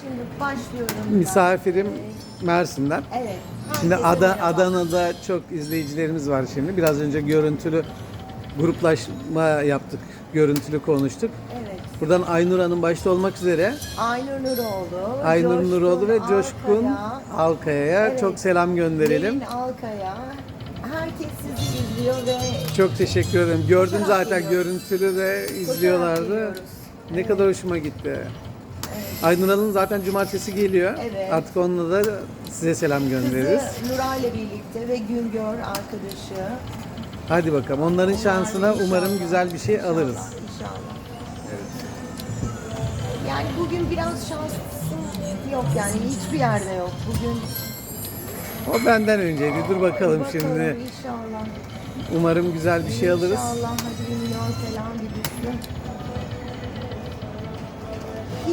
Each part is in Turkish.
Şimdi başlıyorum. Misafirim Mersin'den. Evet. Şimdi herkese Ada, merhaba. Adana'da çok izleyicilerimiz var şimdi. Biraz önce görüntülü gruplaşma yaptık. Görüntülü konuştuk. Evet. Buradan Aynur Hanım başta olmak üzere Aynur Nuroğlu. Aynur Coşkun Nuroğlu ve Coşkun Alkaya, Alkaya'ya Evet. çok selam gönderelim. Melin Alkaya. Herkes sizi izliyor ve Çok teşekkür ederim. Gördüm zaten görüntülü de izliyorlardı. geliyoruz. Ne kadar hoşuma gitti. Aynur Hanım zaten cumartesi geliyor. Evet. Artık onunla da size selam göndeririz. kızı Nuray ile birlikte ve Güngör arkadaşı. Hadi bakalım. Onların şansına Yani umarım inşallah, güzel bir şey inşallah, alırız. İnşallah. Yani bugün biraz şansım yok yani hiçbir yerde yok. Bugün O benden önceydi. Dur bakalım şimdi. inşallah. Umarım güzel bir şey alırız. İnşallah hadi bir milyon falan bir.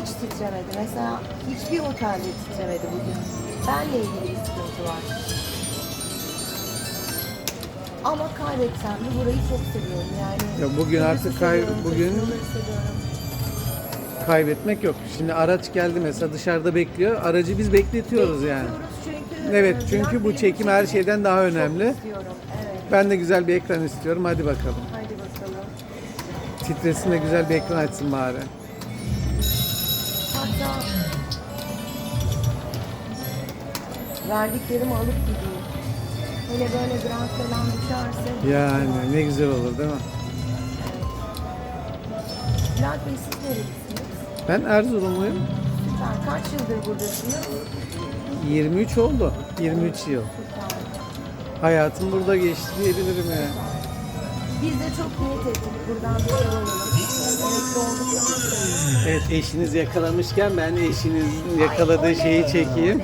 Hiç titremedi. Mesela hiçbir otelde titremedi bugün. Benle ilgili bir sıkıntı var. Ama kaybetsem de burayı çok seviyorum yani. Ya bugün artık kay- seviyorum, bugün- Kıbrıs'ı seviyorum. Kaybetmek yok. Şimdi araç geldi mesela dışarıda bekliyor. Aracı biz bekletiyoruz yani. Bekliyoruz çünkü, Evet, e, çünkü bu çekim her şeyden daha çok önemli. istiyorum, Evet. Ben de güzel bir ekran istiyorum. Hadi bakalım. Hadi bakalım. Titresin de güzel bir ekran açsın bari. Verdiklerimi alıp gideyim. Hele böyle grand falan düşerse. Yani ne güzel olur değil mi? Bülent Bey siz nerelisiniz? Ben Erzurumluyum. Süper. Kaç yıldır buradasınız? 23 oldu. 23 yıl. Süper. Hayatım burada geçti diyebilirim yani. Biz de çok niyet ettik buradan bir şey olalım. Emekli olduk. Evet eşiniz yakalamışken ben eşinizin yakaladığı şeyi çekeyim.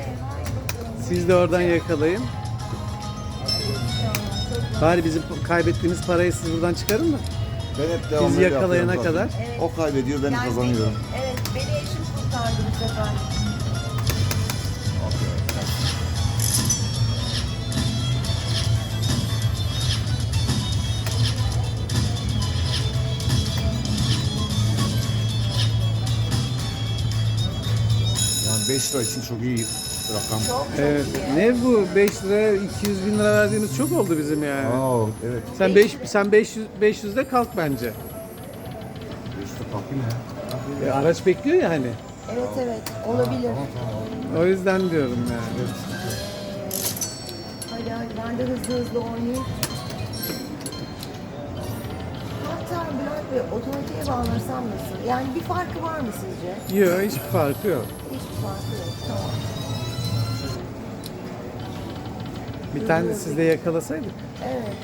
Siz de oradan yakalayın. Bari bizim kaybettiğimiz parayı siz buradan çıkarın mı? Ben hep devamlı Biz öyle yakalayana yapıyorum zaten. kadar. O kaybediyor ben Yani kazanıyorum. beni- evet beni eşim kurtardı bu sefer. Yani 5 lira için çok iyi rakam. Evet. Ne bu 5 lira 200 bin lira verdiğimiz çok oldu bizim yani. Aa, evet. Sen 5 sen 500 500'de kalk bence. 5 lira kalkayım ya. E, araç bekliyor ya hani. Evet evet olabilir. Tamam tamam. O yüzden diyorum yani. Hadi hadi ben de hızlı hızlı oynayayım. Hatta Bülent Bey otomatiğe bağlasam nasıl? Yani bir farkı var mı sizce? Yok hiçbir farkı yok. Hiçbir farkı yok. Tamam. Bir tane de siz de yakalasaydık. Evet.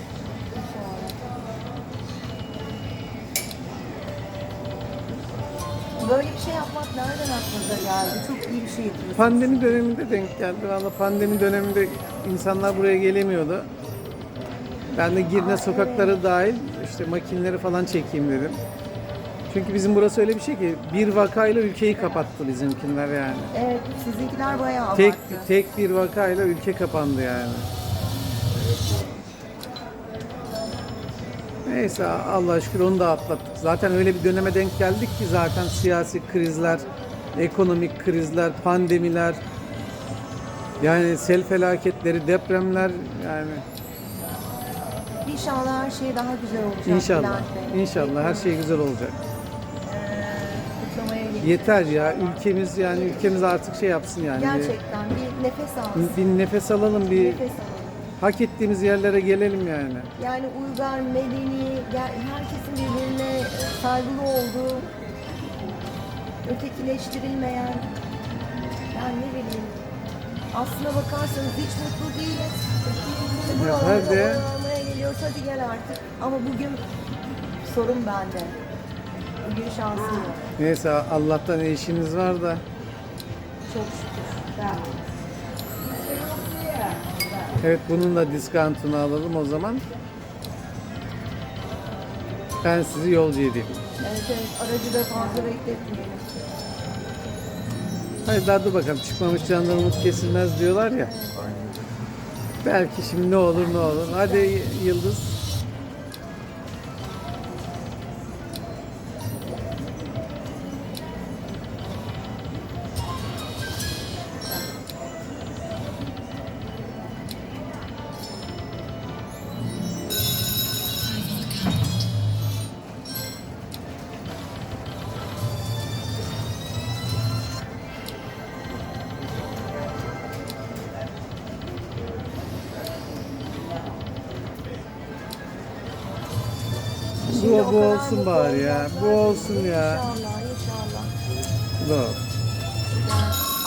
Böyle bir şey yapmak nereden aklınıza geldi? Çok iyi bir şey yapıyorsunuz. Pandemi döneminde denk geldi. Valla pandemi döneminde insanlar buraya gelemiyordu. Ben de Girne Aa, sokakları dahil işte makineleri falan çekeyim dedim. Çünkü bizim burası öyle bir şey ki bir vakayla ülkeyi kapattı bizimkiler yani. Evet, sizinkiler bayağı abarttı. Tek tek bir vakayla ülke kapandı yani. Neyse Allah şükür onu da atlattık. Zaten öyle bir döneme denk geldik ki zaten siyasi krizler, ekonomik krizler, pandemiler, yani sel felaketleri, depremler yani İnşallah her şey daha güzel olacak. inşallah inşallah her şey güzel olacak. Ee, kutlamaya. Yeter ya ülkemiz yani ülkemiz artık şey yapsın yani. Gerçekten bir nefes alsın. Bir, nefes alalım, bir Nefes alalım. Hak ettiğimiz yerlere gelelim yani. Yani uygar, medeni, herkesin birbirine saygılı olduğu, ötekileştirilmeyen, yani ne bileyim, aslına bakarsanız hiç mutlu değiliz. İşte Ya hadi. geliyoruz, hadi gel artık. Ama bugün sorun bende. Bugün şansım yok. Neyse Allah'tan işiniz var da. Çok şükür. Evet bunun da diskantını alalım o zaman. Ben sizi yolcu edeyim. Evet evet, aracı da fazla bekletmeyelim. Hayır daha dur bakalım çıkmamış canlar umut kesilmez diyorlar ya. Belki şimdi ne olur ne olur. Hadi Yıldız. Bu, bu olsun bari ya. Bu olsun ya. İnşallah inşallah. Bu.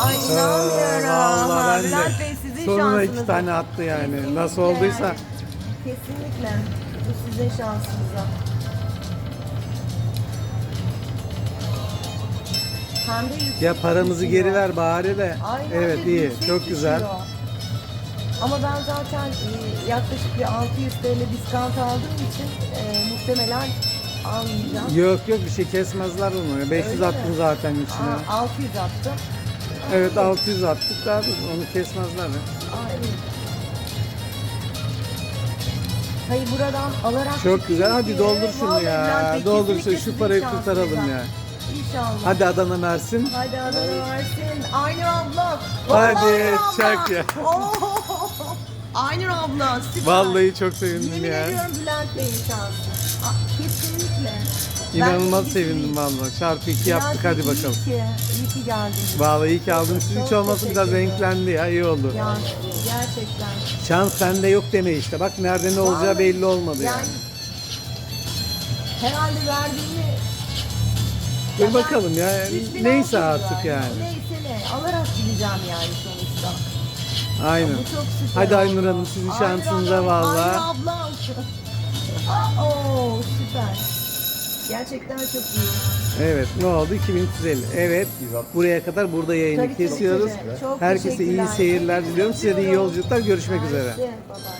Ay inanmıyorum. Vallahi ben Bülent de. Bey sizin Sonuna şansınız. iki tane attı yani. Kesinlikle Nasıl olduysa. yani. Kesinlikle. Bu sizin şansınıza. Hem de yüksek Ya paramızı geri ver bari de. Aynen, Evet iyi. yüksek Çok güzel. seçiyor. Ama ben zaten e, yaklaşık bir 600 TL diskant aldığım için e, muhtemelen almayacağım. Yok yok bir şey kesmezler onu. 500 Öyle attın mi? zaten içine. Aa, 600 attım. Evet 600 attık daha da onu kesmezler mi? Aynen. Hayır buradan alarak Çok güzel. Hadi doldur şunu Vallahi ya. Bülent Bey, Doldur kesinlikle şu parayı şansınıza. kurtaralım ya. İnşallah. Hadi Adana Mersin. Hadi Adana versin. Aynur abla. Hadi, Aynur abla. çak ya. Oo. Aynur abla süper. Vallahi çok sevindim Yemin ya. ediyorum Bülent Bey'in şansı. Aa, Kesinlikle. İnanılmaz sevindim vallahi. Çarpı 2 yaptık Bülent hadi Bey, bakalım. İyi ki, iyi ki geldiniz. Vallahi iyi ki aldım. Siz hiç Çok olmasa biraz ederim. renklendi ya. iyi oldu. Yani gerçekten. Şans sende yok deme işte. Bak nerede ne olacağı Vallahi belli olmadı yani. Herhalde verdiğimi Dur ben bakalım ya. 3600 Neyse artık verdim. yani. Neyse ne. Alarak gideceğim yani sonuçta. Aynen. Bu çok süper Hadi. Aynur Hanım sizin Aynur şansınıza Hanım, valla. Aynur abla. Oo süper. Gerçekten çok iyi. Evet ne oldu? 2350. Evet buraya kadar burada yayını Tabii, tabii, kesiyoruz. tabii. Çok Herkese iyi teşekkürler. seyirler diliyorum. Size de iyi yolculuklar. Görüşmek üzere. Bye bye.